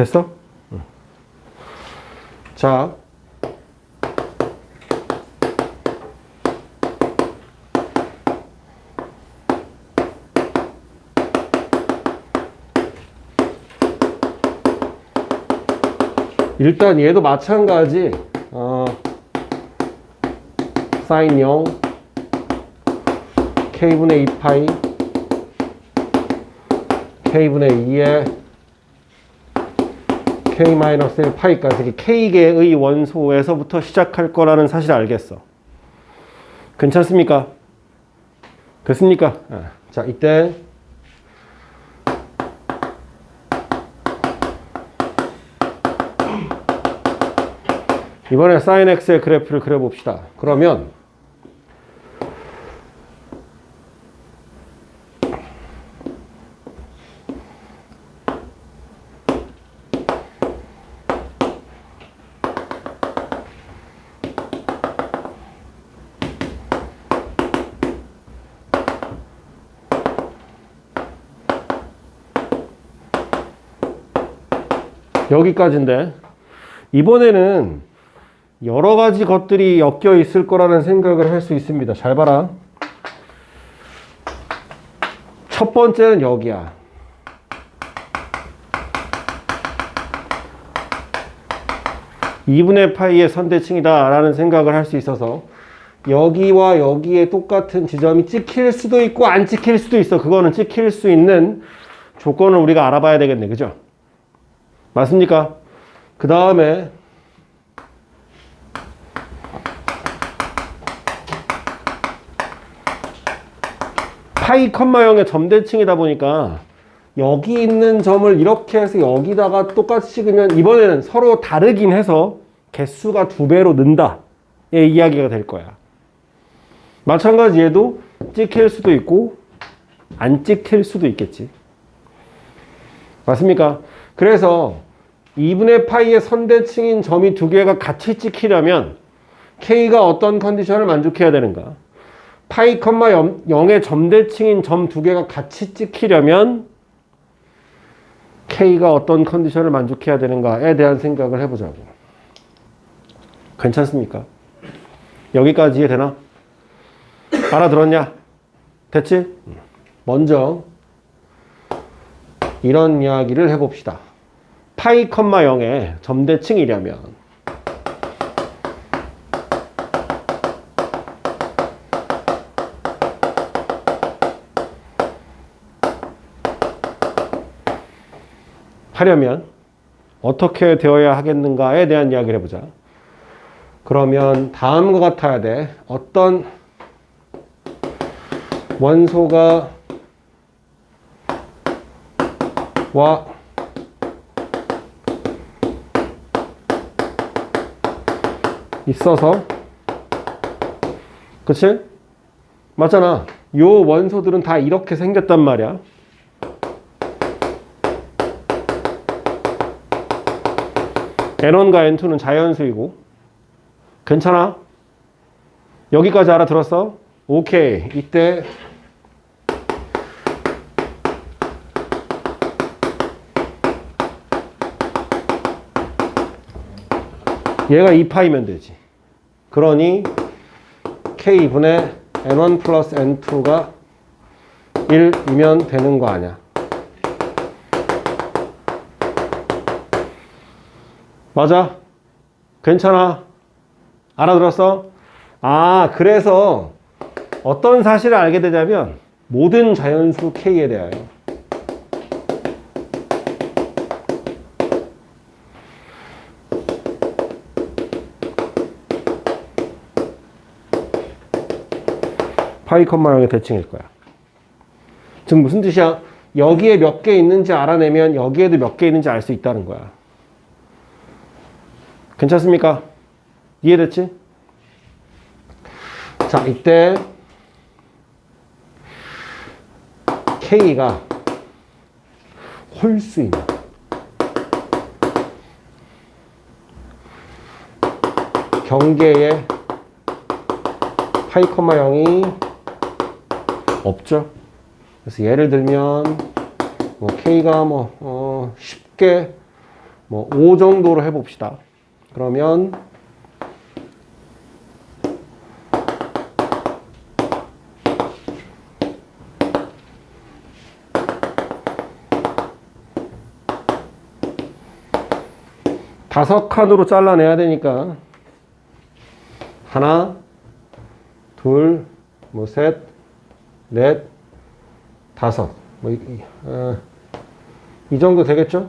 됐어? 응. 자. 일단 얘도 마찬가지 어, 사인 0 k분의 2파이 k분의 2에 k-1 파이까지 k개의 원소에서부터 시작할 거라는 사실을 알겠어. 괜찮습니까? 됐습니까? 아, 자, 이때 이번에 sin x의 그래프를 그려봅시다. 그러면 여기까지인데 이번에는 여러 가지 것들이 엮여 있을 거라는 생각을 할 수 있습니다. 잘 봐라. 첫 번째는 여기야. 이분의 파이의 선대칭이다 라는 생각을 할 수 있어서 여기와 여기에 똑같은 지점이 찍힐 수도 있고 안 찍힐 수도 있어. 그거는 찍힐 수 있는 조건을 우리가 알아봐야 되겠네. 그죠? 맞습니까? 그 다음에 파이 컴마 0의 점대칭이다 보니까 여기 있는 점을 이렇게 해서 여기다가 똑같이 찍으면 이번에는 서로 다르긴 해서 개수가 두 배로 는다. 의 이야기가 될 거야. 마찬가지 얘도 찍힐 수도 있고 안 찍힐 수도 있겠지. 맞습니까? 그래서 2분의 파이의 선대칭인 점이 두 개가 같이 찍히려면 K가 어떤 컨디션을 만족해야 되는가? 파이 컴마 0의 점대칭인 점 두 개가 같이 찍히려면 K가 어떤 컨디션을 만족해야 되는가에 대한 생각을 해보자고. 괜찮습니까? 여기까지 이해되나? 알아들었냐? 됐지? 먼저 이런 이야기를 해봅시다. 파이 컴마 0의 점대칭이려면 하려면 어떻게 되어야 하겠는가에 대한 이야기를 해보자. 그러면 다음과 같아야 돼. 어떤 원소가 와 있어서 그치? 맞잖아. 요 원소들은 다 이렇게 생겼단 말이야. N1과 N2는 자연수이고 괜찮아? 여기까지 알아들었어? 오케이. 이때 얘가 2파이면 되지. 그러니 K분의 N1 플러스 N2가 1이면 되는 거 아니야. 맞아? 괜찮아? 알아들었어? 아, 그래서 어떤 사실을 알게 되냐면 모든 자연수 K에 대하여 파이 컴마 0의 대칭일 거야. 즉 무슨 뜻이야? 여기에 몇 개 있는지 알아내면 여기에도 몇 개 있는지 알 수 있다는 거야. 괜찮습니까? 이해됐지? 자, 이때 K가 홀수인 경계에 파이 컴마 0이 없죠. 그래서 예를 들면 뭐 K가 뭐 어, 쉽게 뭐 5 정도로 해봅시다. 그러면 다섯 칸으로 잘라내야 되니까 하나, 둘, 뭐 셋, 넷, 다섯. 뭐 이, 이, 어, 이 정도 되겠죠?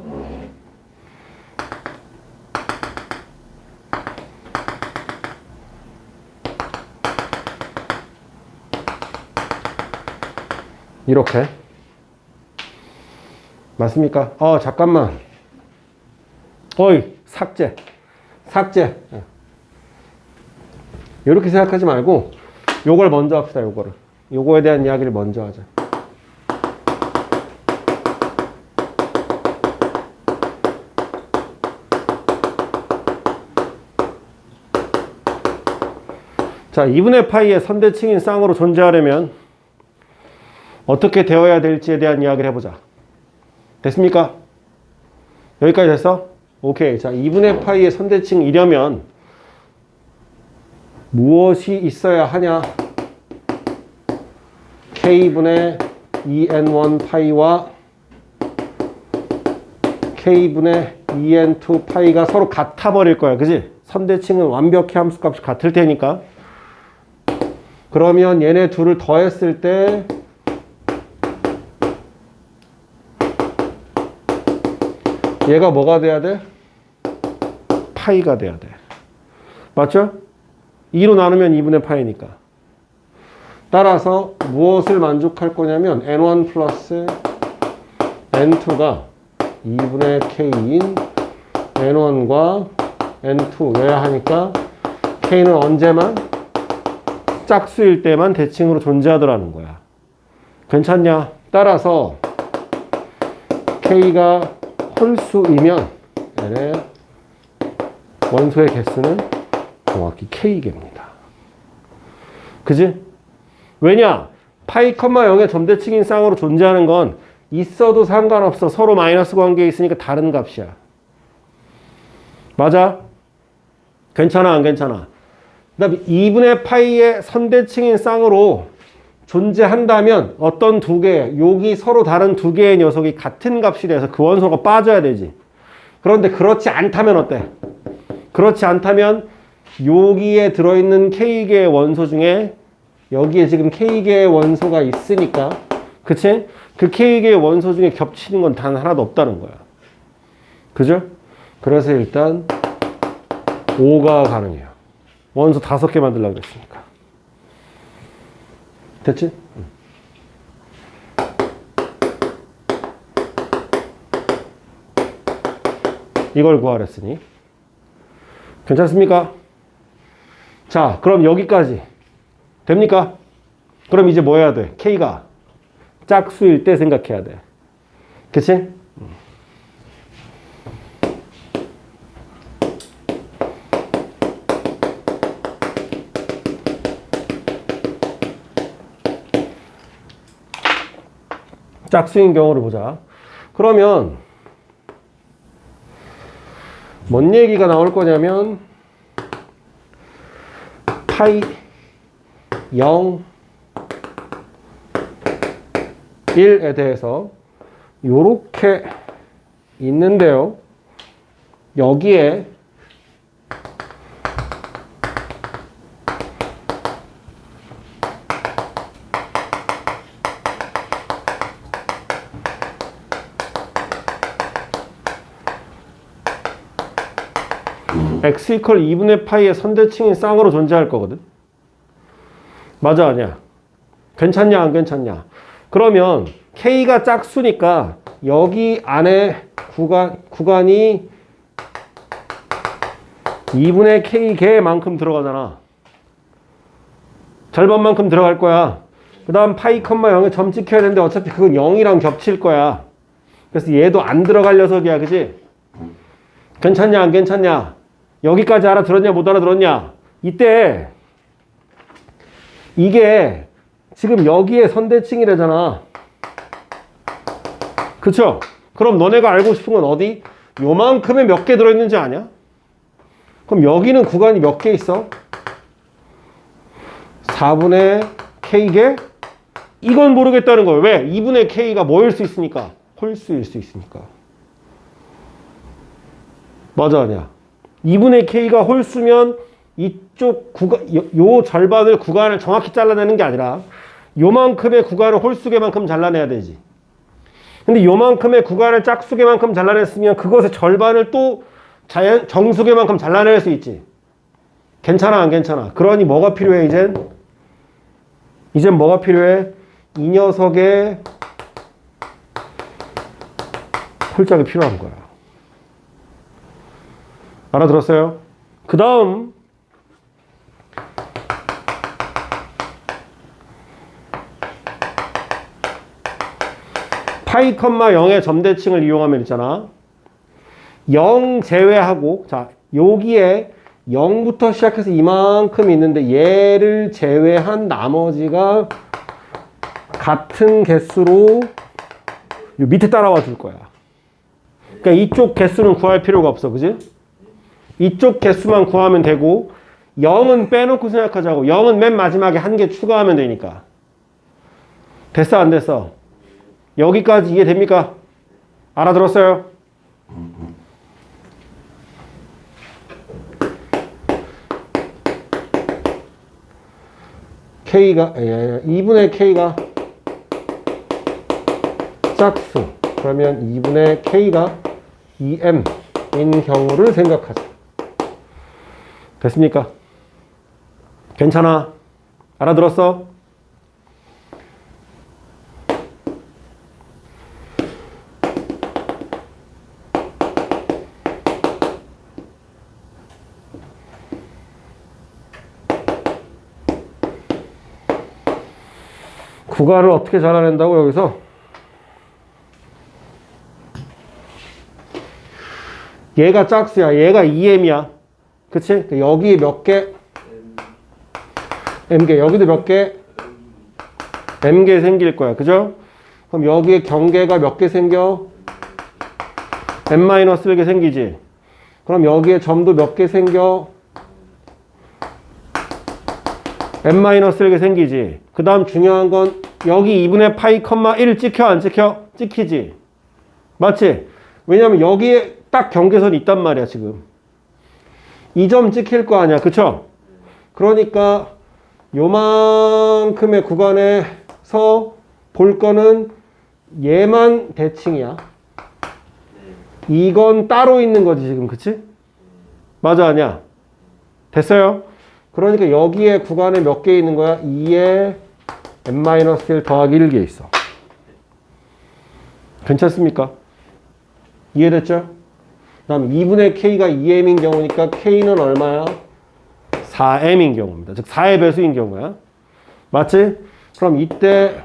이렇게 맞습니까? 어 잠깐만 어이 삭제 삭제 이렇게 생각하지 말고 요걸 먼저 합시다 요거를 요거에 대한 이야기를 먼저 하자 자 2분의 파이의 선대칭인 쌍으로 존재하려면 어떻게 되어야 될지에 대한 이야기를 해보자 됐습니까? 여기까지 됐어? 오케이. 자, 2분의 파이의 선대칭이려면 무엇이 있어야 하냐? K분의 2n1 파이와 k분의 2n2 파이가 서로 같아 버릴 거야. 그지? 선대칭은 완벽히 함수값이 같을 테니까. 그러면 얘네 둘을 더했을 때 얘가 뭐가 돼야 돼? 파이가 돼야 돼. 맞죠? 2로 나누면 2분의 파이니까. 따라서 무엇을 만족할 거냐면 n1 플러스 n2가 2분의 k인 n1과 n2여야 하니까 k는 언제만? 짝수일 때만 대칭으로 존재하더라는 거야. 괜찮냐? 따라서 k가 홀수이면 n의 원소의 개수는 정확히 k개입니다. 그지? 왜냐? 파이 컴마 0의 점대칭인 쌍으로 존재하는 건 있어도 상관없어. 서로 마이너스 관계에 있으니까 다른 값이야. 맞아? 괜찮아, 안 괜찮아? 그 다음에 2분의 파이의 선대칭인 쌍으로 존재한다면 어떤 두 개, 여기 서로 다른 두 개의 녀석이 같은 값이 돼서 그 원소가 빠져야 되지. 그런데 그렇지 않다면 어때? 그렇지 않다면 여기에 들어있는 K개의 원소 중에 여기에 지금 K개의 원소가 있으니까 그치? 그 K개의 원소 중에 겹치는 건 단 하나도 없다는 거야. 그죠? 그래서 일단 5가 가능해요. 원소 다섯 개 만들려고 그랬으니까. 됐지? 이걸 구하랬으니 괜찮습니까? 자, 그럼 여기까지 됩니까? 그럼 이제 뭐 해야 돼? K가 짝수일 때 생각해야 돼. 그치? 짝수인 경우를 보자. 그러면 뭔 얘기가 나올 거냐면 파이 0 1에 대해서 요렇게 있는데요. 여기에 x 이퀄 2분의 파이의 선대칭인 쌍으로 존재할 거거든. 맞아 아니야? 괜찮냐 안 괜찮냐? 그러면 k가 짝수니까 여기 안에 구간 구간이 2분의 k 개만큼 들어가잖아. 절반만큼 들어갈 거야. 그 다음 파이 컴마 0에 점 찍혀야 되는데 어차피 그건 0이랑 겹칠 거야. 그래서 얘도 안 들어갈 녀석이야. 그지? 괜찮냐 안 괜찮냐? 여기까지 알아들었냐 못 알아들었냐? 이때 이게 지금 여기에 선대칭이라잖아. 그쵸? 그럼 너네가 알고 싶은 건 어디? 요만큼에 몇 개 들어있는지 아냐? 그럼 여기는 구간이 몇 개 있어? 4분의 K개? 이건 모르겠다는 거예요. 왜? 2분의 K가 뭐일 수 있으니까? 홀수일 수 있으니까. 맞아, 아니야? 2분의 K가 홀수면 이쪽 구간, 요, 요 절반을 구간을 정확히 잘라내는 게 아니라 요만큼의 구간을 홀수개만큼 잘라내야 되지. 근데 요만큼의 구간을 짝수개만큼 잘라냈으면 그것의 절반을 또 자연, 정수개만큼 잘라낼 수 있지. 괜찮아, 안 괜찮아? 그러니 뭐가 필요해, 이젠? 이젠 뭐가 필요해? 이 녀석의 홀짝이 필요한 거야. 알아들었어요? 그 다음, 파이 컴마 0의 점대칭을 이용하면 있잖아. 0 제외하고, 자, 여기에 0부터 시작해서 이만큼 있는데 얘를 제외한 나머지가 같은 개수로 요 밑에 따라와 줄 거야. 그러니까 이쪽 개수는 구할 필요가 없어. 그지? 이쪽 개수만 구하면 되고 0은 빼놓고 생각하자고. 0은 맨 마지막에 한 개 추가하면 되니까. 됐어 안 됐어? 여기까지 이해됩니까? 알아들었어요? K가, 예, 2분의 K가 짝수. 그러면 2분의 K가 2M인 경우를 생각하자. 됐습니까? 괜찮아? 알아들었어? 구간을 어떻게 잘라낸다고 여기서? 얘가 짝수야. 얘가 2m이야. 그치? 여기 몇 개? m개. 여기도 몇 개? m개 생길 거야. 그죠? 그럼 여기에 경계가 몇 개 생겨? m-1개 생기지? 그럼 여기에 점도 몇 개 생겨? n-1개 생기지. 그 다음 중요한 건 여기 2분의 파이 컴마 1 찍혀 안 찍혀? 찍히지. 맞지? 왜냐면 여기에 딱 경계선이 있단 말이야 지금. 이 점 찍힐 거 아니야. 그쵸? 그러니까 요만큼의 구간에서 볼 거는 얘만 대칭이야. 이건 따로 있는 거지 지금. 그치? 맞아 아니야? 됐어요? 그러니까 여기에 구간에 몇 개 있는 거야? 2에 n-1 더하기 1개 있어. 괜찮습니까? 이해됐죠? 그 다음 2분의 k가 2m인 경우니까 k는 얼마야? 4m인 경우입니다. 즉 4의 배수인 경우야. 맞지? 그럼 이때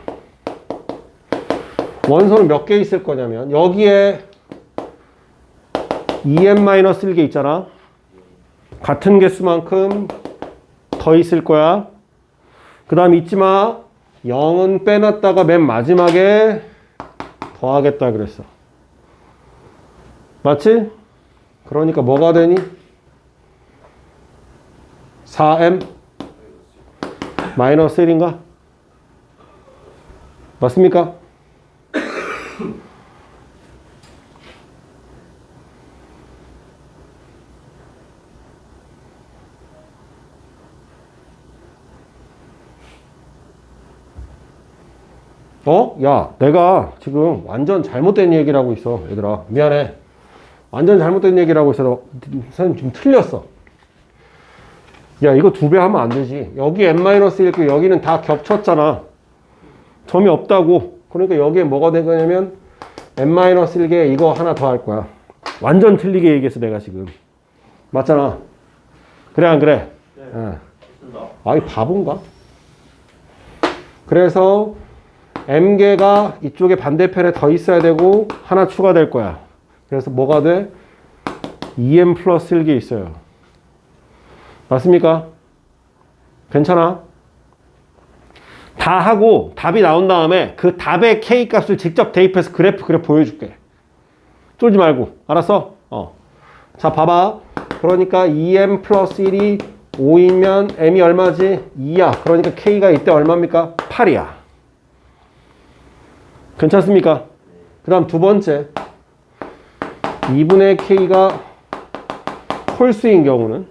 원소는 몇 개 있을 거냐면 여기에 2m-1개 있잖아. 같은 개수만큼 더 있을 거야. 그 다음 잊지 마. 0은 빼놨다가 맨 마지막에 더하겠다 그랬어. 맞지? 그러니까 뭐가 되니? 4m 마이너스 1인가? 맞습니까? 어? 야, 내가 지금 완전 잘못된 얘기를 하고 있어. 얘들아, 미안해. 완전 잘못된 얘기를 하고 있어. 너, 선생님 지금 틀렸어. 야, 이거 두 배 하면 안 되지. 여기 n-1고 여기는 다 겹쳤잖아. 점이 없다고. 그러니까 여기에 뭐가 된 거냐면 n-1개 이거 하나 더 할 거야. 완전 틀리게 얘기했어, 내가 지금. 맞잖아. 그래, 안 그래? 예. 아이, 바본가? 그래서 m개가 이쪽에 반대편에 더 있어야 되고 하나 추가될 거야. 그래서 뭐가 돼? 2m 플러스 1개 있어요. 맞습니까? 괜찮아? 다 하고 답이 나온 다음에 그 답의 k 값을 직접 대입해서 그래프 그래 보여줄게. 쫄지 말고. 알았어? 어. 자, 봐봐. 그러니까 2m 플러스 1이 5이면 m이 얼마지? 2야. 그러니까 k가 이때 얼마입니까? 8이야. 괜찮습니까? 그 다음 두 번째. 2분의 k가 홀수인 경우는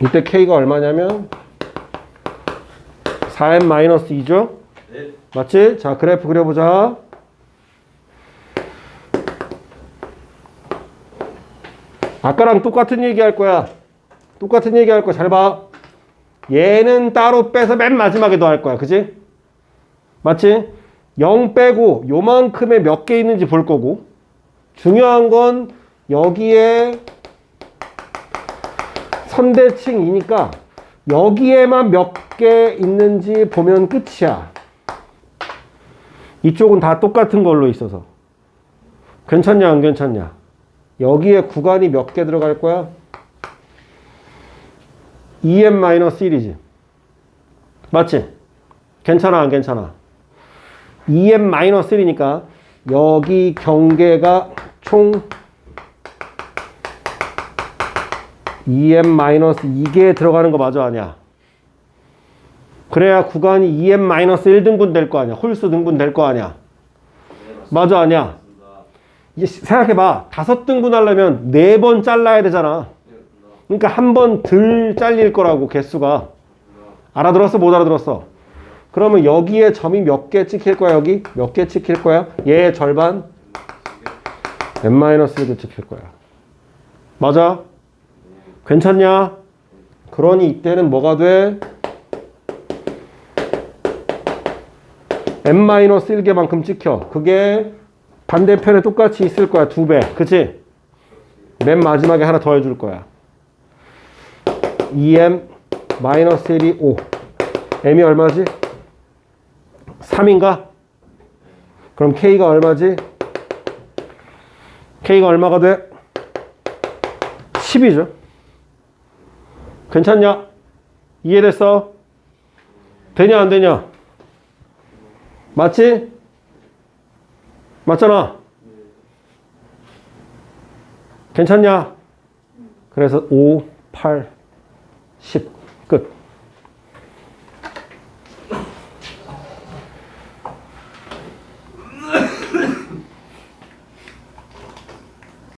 이때 k가 얼마냐면 4m-2죠? 네. 맞지? 자, 그래프 그려보자. 아까랑 똑같은 얘기 할 거야. 똑같은 얘기 할 거야. 잘 봐. 얘는 따로 빼서 맨 마지막에 더할 거야. 그지? 맞지? 0 빼고 요만큼에 몇 개 있는지 볼 거고 중요한 건 여기에 선대칭이니까 여기에만 몇 개 있는지 보면 끝이야. 이쪽은 다 똑같은 걸로 있어서. 괜찮냐, 안 괜찮냐? 여기에 구간이 몇 개 들어갈 거야? 2m-1이지. 맞지? 괜찮아, 안 괜찮아? 2m-1이니까 여기 경계가 총 2m-2개에 들어가는 거 맞아, 아니야? 그래야 구간이 2m-1등분 될 거 아니야? 홀수 등분 될 거 아니야? 맞아, 아니야? 이제 생각해봐. 다섯 등분 하려면 네 번 잘라야 되잖아. 그러니까 한 번 덜 잘릴 거라고, 개수가. 알아들었어? 못 알아들었어? 그러면 여기에 점이 몇 개 찍힐 거야, 여기? 몇 개 찍힐 거야? 얘 절반? n-1개 찍힐 거야. 맞아? 괜찮냐? 그러니 이때는 뭐가 돼? n-1개만큼 찍혀. 그게 반대편에 똑같이 있을 거야. 두 배. 그치? 맨 마지막에 하나 더 해줄 거야. 2m 마이너스 1이 5. m이 얼마지? 3인가? 그럼 k가 얼마지? k가 얼마가 돼? 10이죠. 괜찮냐? 이해됐어? 되냐 안 되냐? 맞지? 맞잖아. 괜찮냐? 그래서 5, 8, 10. 끝.